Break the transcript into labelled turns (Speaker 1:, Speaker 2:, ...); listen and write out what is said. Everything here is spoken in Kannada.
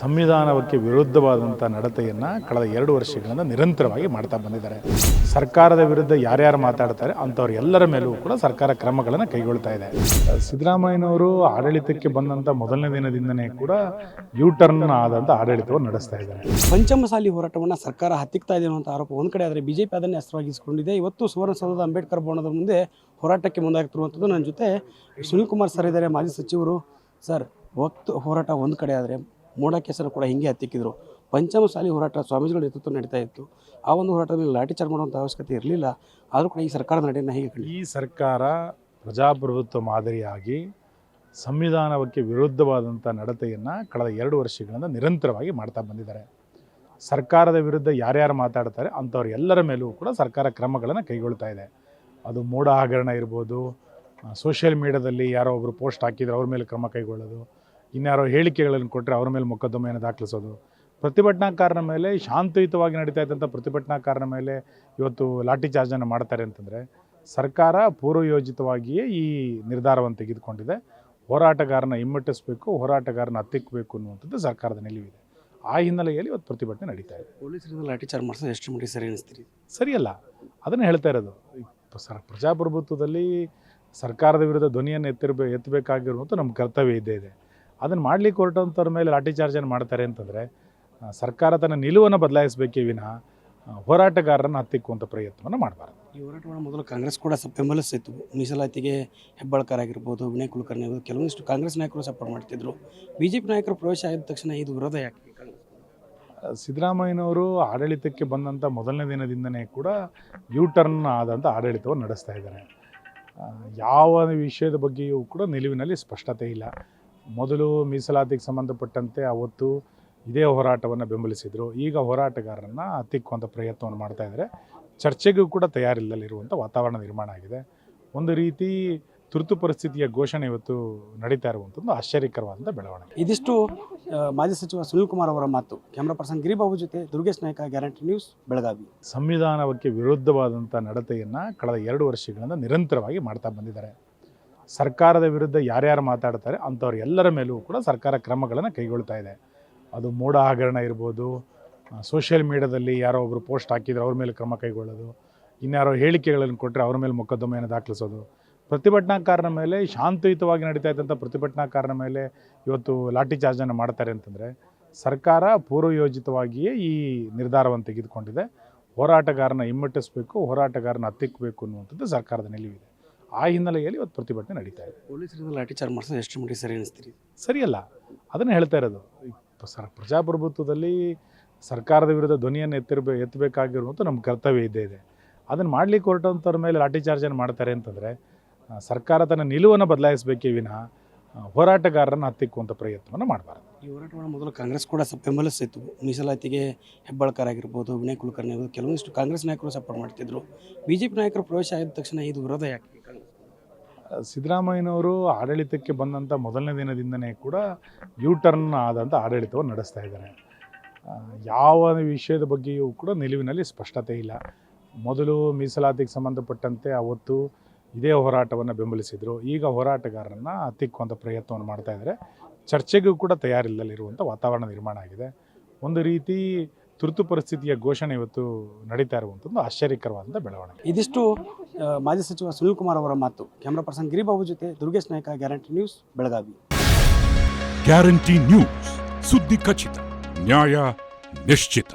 Speaker 1: ಸಂವಿಧಾನಕ್ಕೆ ವಿರುದ್ಧವಾದಂಥ ನಡತೆಯನ್ನು ಕಳೆದ ಎರಡು ವರ್ಷಗಳಿಂದ ನಿರಂತರವಾಗಿ ಮಾಡ್ತಾ ಬಂದಿದ್ದಾರೆ. ಸರ್ಕಾರದ ವಿರುದ್ಧ ಯಾರ್ಯಾರು ಮಾತಾಡ್ತಾರೆ ಅಂಥವ್ರು ಎಲ್ಲರ ಮೇಲೂ ಕೂಡ ಸರ್ಕಾರ ಕ್ರಮಗಳನ್ನು ಕೈಗೊಳ್ತಾ ಇದೆ. ಸಿದ್ದರಾಮಯ್ಯನವರು ಆಡಳಿತಕ್ಕೆ ಬಂದಂಥ ಮೊದಲನೇ ದಿನದಿಂದನೇ ಕೂಡ ಯು ಟರ್ನ್ ಆದಂಥ ಆಡಳಿತವನ್ನು ನಡೆಸ್ತಾ ಇದ್ದಾರೆ.
Speaker 2: ಪಂಚಮಸಾಲಿ ಹೋರಾಟವನ್ನು ಸರ್ಕಾರ ಹತ್ತಿಕ್ತಾ ಇದೆ ಅನ್ನುವಂಥ ಆರೋಪ ಒಂದು ಕಡೆ ಆದರೆ ಬಿಜೆಪಿ ಅದನ್ನೇ ಅಸ್ತ್ರವಾಗಿಸಿಕೊಂಡಿದೆ. ಇವತ್ತು ಸುವರ್ಣಸೌಧದ ಅಂಬೇಡ್ಕರ್ ಭವನದ ಮುಂದೆ ಹೋರಾಟಕ್ಕೆ ಮುಂದಾಗ್ತಿರುವಂಥದ್ದು ನನ್ನ ಜೊತೆ ಸುನಿಲ್ ಕುಮಾರ್ ಸರ್ ಇದ್ದಾರೆ, ಮಾಜಿ ಸಚಿವರು. ಸರ್ ಒತ್ತು ಹೋರಾಟ ಒಂದು ಕಡೆ ಆದರೆ ಮೋಡ ಕೇಸನ್ನು ಕೂಡ ಹಿಂಗೆ ಹತ್ತಿಕ್ಕಿದ್ರು. ಪಂಚಮಸಾಲಿ ಹೋರಾಟ ಸ್ವಾಮೀಜಿಗಳ ನೇತೃತ್ವ ನಡೀತಾ ಇತ್ತು. ಆ ಒಂದು ಹೋರಾಟದಲ್ಲಿ ಮೇಲೆ ಲಾಠಿ ಚಾರ್ಜ್ ಮಾಡುವಂಥ ಅವಶ್ಯಕತೆ ಇರಲಿಲ್ಲ. ಆದರೂ ಕೂಡ ಈ ಸರ್ಕಾರದ ನಡೆಯನ್ನು ಹೇಗೆ
Speaker 1: ಈ ಸರ್ಕಾರ ಪ್ರಜಾಪ್ರಭುತ್ವ ಮಾದರಿಯಾಗಿ ಸಂವಿಧಾನಕ್ಕೆ ವಿರುದ್ಧವಾದಂಥ ನಡತೆಯನ್ನು ಕಳೆದ ಎರಡು ವರ್ಷಗಳಿಂದ ನಿರಂತರವಾಗಿ ಮಾಡ್ತಾ ಬಂದಿದ್ದಾರೆ. ಸರ್ಕಾರದ ವಿರುದ್ಧ ಯಾರ್ಯಾರು ಮಾತಾಡ್ತಾರೆ ಅಂಥವ್ರು ಎಲ್ಲರ ಮೇಲೂ ಕೂಡ ಸರ್ಕಾರ ಕ್ರಮಗಳನ್ನು ಕೈಗೊಳ್ತಾ ಇದೆ. ಅದು ಮೋಡ ಹಗರಣ ಇರ್ಬೋದು ಸೋಷಿಯಲ್ ಮೀಡಿಯಾದಲ್ಲಿ ಯಾರೋ ಒಬ್ಬರು ಪೋಸ್ಟ್ ಹಾಕಿದ್ರು ಅವ್ರ ಮೇಲೆ ಕ್ರಮ ಕೈಗೊಳ್ಳೋದು ಇನ್ಯಾರೋ ಹೇಳಿಕೆಗಳನ್ನು ಕೊಟ್ಟರೆ ಅವರ ಮೇಲೆ ಮೊಕದ್ದಮೆಯನ್ನು ದಾಖಲಿಸೋದು. ಪ್ರತಿಭಟನಾಕಾರನ ಮೇಲೆ ಶಾಂತಿಯುತವಾಗಿ ನಡೀತಾ ಇದ್ದಂಥ ಪ್ರತಿಭಟನಾಕಾರನ ಮೇಲೆ ಇವತ್ತು ಲಾಠಿ ಚಾರ್ಜನ್ನು ಮಾಡ್ತಾರೆ ಅಂತಂದರೆ ಸರ್ಕಾರ ಪೂರ್ವಯೋಜಿತವಾಗಿಯೇ ಈ ನಿರ್ಧಾರವನ್ನು ತೆಗೆದುಕೊಂಡಿದೆ. ಹೋರಾಟಗಾರನ ಹಿಮ್ಮೆಟ್ಟಿಸಬೇಕು ಹೋರಾಟಗಾರನ ಹತ್ತಿಕ್ಕಬೇಕು ಅನ್ನುವಂಥದ್ದು ಸರ್ಕಾರದ ನಿಲುವಿದೆ. ಆ ಹಿನ್ನೆಲೆಯಲ್ಲಿ ಇವತ್ತು ಪ್ರತಿಭಟನೆ ನಡೀತಾ ಇದೆ.
Speaker 2: ಪೊಲೀಸರಿಂದ ಲಾಠಿ ಚಾರ್ಜ್ ಮಾಡಿಸೋದು ಎಷ್ಟು ಮಟ್ಟಿಗೆ ಸರಿ ಅನಿಸ್ತೀರಿ?
Speaker 1: ಸರಿಯಲ್ಲ. ಅದನ್ನು ಹೇಳ್ತಾ ಇರೋದು. ಸರ್ ಪ್ರಜಾಪ್ರಭುತ್ವದಲ್ಲಿ ಸರ್ಕಾರದ ವಿರುದ್ಧ ಧ್ವನಿಯನ್ನು ಎತ್ತಿರಬೇ ಎತ್ತಬೇಕಾಗಿರುವಂಥ ನಮ್ಮ ಕರ್ತವ್ಯ ಇದ್ದೇ ಇದೆ. ಅದನ್ನು ಮಾಡಲಿಕ್ಕೆ ಹೊರಟಂಥವ್ರ ಮೇಲೆ ಲಾಠಿ ಚಾರ್ಜನ್ನು ಮಾಡ್ತಾರೆ ಅಂತಂದರೆ ಸರ್ಕಾರ ತನ್ನ ನಿಲುವನ್ನು ಬದಲಾಯಿಸಬೇಕೇ ವಿನಃ ಹೋರಾಟಗಾರರನ್ನು ಹತ್ತಿಕ್ಕುವಂಥ ಪ್ರಯತ್ನವನ್ನು ಮಾಡಬಾರ್ದು.
Speaker 2: ಈ ಹೋರಾಟವನ್ನು ಮೊದಲು ಕಾಂಗ್ರೆಸ್ ಕೂಡ ಬೆಂಬಲಿಸಿತ್ತು ಬೆಂಬಲಿಸ್ತಿತ್ತು ಮೀಸಲಾತಿಗೆ ಹೆಬ್ಬಾಳ್ಕರ್ ಆಗಿರ್ಬೋದು ವಿನಯ್ ಕುಲಕರ್ಣಿ ಆಗಿರ್ಬೋದು ಕೆಲವೊಂದಿಷ್ಟು ಕಾಂಗ್ರೆಸ್ ನಾಯಕರು ಸಪೋರ್ಟ್ ಮಾಡ್ತಿದ್ರು. ಬಿಜೆಪಿ ನಾಯಕರು ಪ್ರವೇಶ ಆಗಿದ ತಕ್ಷಣ ಇದು ವಿರೋಧ ಯಾಕೆ?
Speaker 1: ಸಿದ್ದರಾಮಯ್ಯನವರು ಆಡಳಿತಕ್ಕೆ ಬಂದಂಥ ಮೊದಲನೇ ದಿನದಿಂದನೇ ಕೂಡ ಯು ಟರ್ನ್ ಆದಂಥ ಆಡಳಿತವನ್ನು ನಡೆಸ್ತಾ ಇದ್ದಾರೆ. ಯಾವ ವಿಷಯದ ಬಗ್ಗೆಯೂ ಕೂಡ ನಿಲುವಿನಲ್ಲಿ ಸ್ಪಷ್ಟತೆ ಇಲ್ಲ. ಮೊದಲು ಮೀಸಲಾತಿಗೆ ಸಂಬಂಧಪಟ್ಟಂತೆ ಅವತ್ತು ಇದೇ ಹೋರಾಟವನ್ನು ಬೆಂಬಲಿಸಿದರು. ಈಗ ಹೋರಾಟಗಾರರನ್ನು ಹತ್ತಿಕ್ಕುವಂಥ ಪ್ರಯತ್ನವನ್ನು ಮಾಡ್ತಾ ಇದ್ದಾರೆ. ಚರ್ಚೆಗೂ ಕೂಡ ತಯಾರಿಲ್ಲಲ್ಲಿರುವಂಥ ವಾತಾವರಣ ನಿರ್ಮಾಣ ಆಗಿದೆ. ಒಂದು ರೀತಿ ತುರ್ತು ಪರಿಸ್ಥಿತಿಯ ಘೋಷಣೆ ಇವತ್ತು ನಡೀತಾ ಇರುವಂಥದ್ದು ಆಶ್ಚರ್ಯಕರವಾದಂಥ ಬೆಳವಣಿಗೆ.
Speaker 2: ಇದಿಷ್ಟು ಮಾಜಿ ಸಚಿವ ಸುನಿಲ್ ಕುಮಾರ್ ಅವರ ಮಾತು. ಕ್ಯಾಮ್ರಾ ಪರ್ಸನ್ ಗಿರಿಬಾಬು ಜೊತೆ ದುರ್ಗೇಶ್ ನಾಯಕ ಗ್ಯಾರಂಟಿ ನ್ಯೂಸ್ ಬೆಳಗಾವಿ.
Speaker 1: ಸಂವಿಧಾನಕ್ಕೆ ವಿರುದ್ಧವಾದಂಥ ನಡತೆಯನ್ನು ಕಳೆದ ಎರಡು ವರ್ಷಗಳಿಂದ ನಿರಂತರವಾಗಿ ಮಾಡ್ತಾ ಬಂದಿದ್ದಾರೆ. ಸರ್ಕಾರದ ವಿರುದ್ಧ ಯಾರ್ಯಾರು ಮಾತಾಡ್ತಾರೆ ಅಂಥವ್ರು ಎಲ್ಲರ ಮೇಲೂ ಕೂಡ ಸರ್ಕಾರ ಕ್ರಮಗಳನ್ನು ಕೈಗೊಳ್ತಾ ಇದೆ. ಅದು ಮೋಡ ಹಗರಣ ಇರ್ಬೋದು ಸೋಷಿಯಲ್ ಮೀಡಿಯಾದಲ್ಲಿ ಯಾರೋ ಒಬ್ಬರು ಪೋಸ್ಟ್ ಹಾಕಿದ್ರೆ ಅವ್ರ ಮೇಲೆ ಕ್ರಮ ಕೈಗೊಳ್ಳೋದು, ಇನ್ಯಾರೋ ಹೇಳಿಕೆಗಳನ್ನು ಕೊಟ್ಟರೆ ಅವ್ರ ಮೇಲೆ ಮೊಕದ್ದಮೆಯನ್ನು ದಾಖಲಿಸೋದು. ಪ್ರತಿಭಟನಾಕಾರನ ಮೇಲೆ ಶಾಂತಿಯುತವಾಗಿ ನಡೀತಾ ಇದ್ದಂಥ ಪ್ರತಿಭಟನಾಕಾರನ ಮೇಲೆ ಇವತ್ತು ಲಾಠಿ ಚಾರ್ಜನ್ನು ಮಾಡ್ತಾರೆ ಅಂತಂದರೆ, ಸರ್ಕಾರ ಪೂರ್ವಯೋಜಿತವಾಗಿಯೇ ಈ ನಿರ್ಧಾರವನ್ನು ತೆಗೆದುಕೊಂಡಿದೆ. ಹೋರಾಟಗಾರನ ಹಿಮ್ಮೆಟ್ಟಿಸಬೇಕು, ಹೋರಾಟಗಾರನ ಹತ್ತಿಕ್ಕಬೇಕು ಅನ್ನುವಂಥದ್ದು ಸರ್ಕಾರದ ನಿಲುವಿದೆ. ಆ ಹಿನ್ನೆಲೆಯಲ್ಲಿ ಇವತ್ತು ಪ್ರತಿಭಟನೆ ನಡೀತಾ ಇದೆ.
Speaker 2: ಪೊಲೀಸರಿಂದ ಲಾಠಿಚಾರ್ ಮಾಡಿಸೋದು ಎಷ್ಟು ಮಟ್ಟಿಗೆ ಸರಿ ಅನಿಸ್ತೀರಿ?
Speaker 1: ಸರಿಯಲ್ಲ. ಅದನ್ನು ಹೇಳ್ತಾ ಇರೋದು. ಸರ್ ಪ್ರಜಾಪ್ರಭುತ್ವದಲ್ಲಿ ಸರ್ಕಾರದ ವಿರುದ್ಧ ಧ್ವನಿಯನ್ನು ಎತ್ತಿರಬೇ ಎತ್ತಬೇಕಾಗಿರುವಂಥ ನಮ್ಮ ಕರ್ತವ್ಯ ಇದ್ದೇ ಇದೆ. ಅದನ್ನು ಮಾಡ್ಲಿಕ್ಕೆ ಹೊರಟಂಥವ್ರ ಮೇಲೆ ಲಾಠಿ ಚಾರ್ಜನ್ನು ಮಾಡ್ತಾರೆ ಅಂತಂದರೆ ಸರ್ಕಾರ ತನ್ನ ನಿಲುವನ್ನು ಬದಲಾಯಿಸಬೇಕೇ ವಿನಃ ಹೋರಾಟಗಾರರನ್ನು ಹತ್ತಿಕ್ಕುವಂಥ ಪ್ರಯತ್ನವನ್ನು ಮಾಡಬಾರ್ದು.
Speaker 2: ಈ ಹೋರಾಟವನ್ನು ಮೊದಲು ಕಾಂಗ್ರೆಸ್ ಕೂಡ ಬೆಂಬಲಿಸಿತ್ತು ಬೆಂಬಲಿಸ್ತಿತ್ತು ಮೀಸಲಾತಿಗೆ ಹೆಬ್ಬಾಳ್ಕರ್ ಆಗಿರ್ಬೋದು ವಿನಯ್ ಕುಲಕರ್ಣಿ ಆಗಿರ್ಬೋದು ಕೆಲವೊಂದಿಷ್ಟು ಕಾಂಗ್ರೆಸ್ ನಾಯಕರು ಸಪೋರ್ಟ್ ಮಾಡ್ತಿದ್ರು. ಬಿಜೆಪಿ ನಾಯಕರು ಪ್ರವೇಶ ಆಗಿದ ತಕ್ಷಣ ಇದು ವಿರೋಧ ಯಾಕೆ?
Speaker 1: ಸಿದ್ದರಾಮಯ್ಯನವರು ಆಡಳಿತಕ್ಕೆ ಬಂದಂಥ ಮೊದಲನೇ ದಿನದಿಂದನೇ ಕೂಡ ಯು ಟರ್ನ್ ಆದಂಥ ಆಡಳಿತವನ್ನು ನಡೆಸ್ತಾ ಇದ್ದಾರೆ. ಯಾವ ವಿಷಯದ ಬಗ್ಗೆಯೂ ಕೂಡ ನಿಲುವಿನಲ್ಲಿ ಸ್ಪಷ್ಟತೆ ಇಲ್ಲ. ಮೊದಲು ಮೀಸಲಾತಿಗೆ ಸಂಬಂಧಪಟ್ಟಂತೆ ಅವತ್ತು ಇದೇ ಹೋರಾಟವನ್ನು ಬೆಂಬಲಿಸಿದರು. ಈಗ ಹೋರಾಟಗಾರರನ್ನು ಹತ್ತಿಕ್ಕುವಂಥ ಪ್ರಯತ್ನವನ್ನು ಮಾಡ್ತಾ ಇದ್ದಾರೆ. ಚರ್ಚೆಗೂ ಕೂಡ ತಯಾರಿಲ್ಲಲ್ಲಿರುವಂಥ ವಾತಾವರಣ ನಿರ್ಮಾಣ ಆಗಿದೆ. ಒಂದು ರೀತಿ ತುರ್ತು ಪರಿಸ್ಥಿತಿಯ ಘೋಷಣೆ ಇವತ್ತು ನಡೀತಾ ಇರುವಂಥದ್ದು ಆಶ್ಚರ್ಯಕರವಾದಂಥ ಬೆಳವಣಿಗೆ.
Speaker 2: ಇದಿಷ್ಟು ಮಾಜಿ ಸಚಿವ ಸುನಿಲ್ ಕುಮಾರ್ ಅವರ ಮಾತು. ಕ್ಯಾಮರಾ ಪರ್ಸನ್ ಗಿರಿಬಾಬು ಜೊತೆ Durgesh Naik, guarantee news, Belagavi.
Speaker 3: Guarantee news, ಸುದ್ದಿ ಖಚಿತ, ನ್ಯಾಯ ನಿಶ್ಚಿತ.